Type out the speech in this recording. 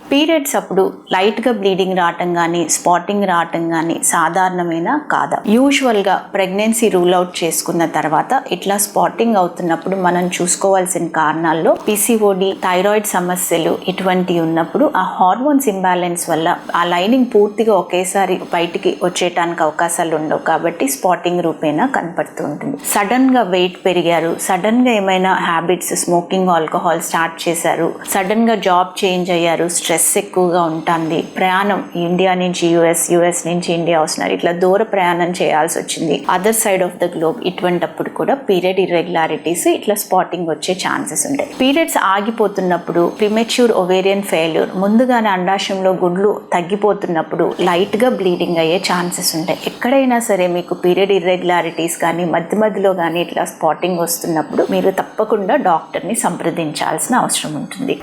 Periods అప్పుడు లైట్గా bleeding రావటం కానీ స్పాటింగ్ రావటం కానీ సాధారణమైన కాదా? యూజువల్గా ప్రెగ్నెన్సీ రూల్ అవుట్ చేసుకున్న తర్వాత ఇట్లా స్పాటింగ్ అవుతున్నప్పుడు మనం చూసుకోవాల్సిన కారణాల్లో పిసిఓడి థైరాయిడ్ సమస్యలు ఇటువంటివి ఉన్నప్పుడు ఆ హార్మోన్స్ ఇంబ్యాలెన్స్ వల్ల ఆ లైనింగ్ పూర్తిగా ఒకేసారి బయటికి వచ్చేయటానికి అవకాశాలు ఉండవు కాబట్టి స్పాటింగ్ రూపేణా కనపడుతూ ఉంటుంది. సడన్గా వెయిట్ పెరిగారు సడన్గా ఏమైనా హ్యాబిట్స్ స్మోకింగ్ ఆల్కహాల్ స్టార్ట్ చేశారు సడన్గా జాబ్ చేంజ్ అయ్యారు స్ట్రెస్ ఎక్కువగా ఉంటుంది. ప్రయాణం ఇండియా నుంచి యుఎస్ యుఎస్ నుంచి ఇండియా వస్తున్నారు. ఇట్లా దూర ప్రయాణం చేయాల్సి వచ్చింది. Other side of the globe ఇటువంటప్పుడు కూడా పీరియడ్ ఇర్రెగ్యులారిటీస్ ఇట్లా స్పాటింగ్ వచ్చే ఛాన్సెస్ ఉంటాయి. పీరియడ్స్ ఆగిపోతున్నప్పుడు ప్రిమెచ్యూర్ ఒవేరియన్ ఫెయిల్యూర్ ముందుగానే అండాశయంలో గుడ్లు తగ్గిపోతున్నప్పుడు లైట్గా బ్లీడింగ్ అయ్యే ఛాన్సెస్ ఉంటాయి. ఎక్కడైనా సరే మీకు పీరియడ్ ఇర్రెగ్యులారిటీస్ కానీ మధ్య మధ్యలో కానీ ఇట్లా స్పాటింగ్ వస్తున్నప్పుడు మీరు తప్పకుండా డాక్టర్ని సంప్రదించాల్సిన అవసరం ఉంటుంది.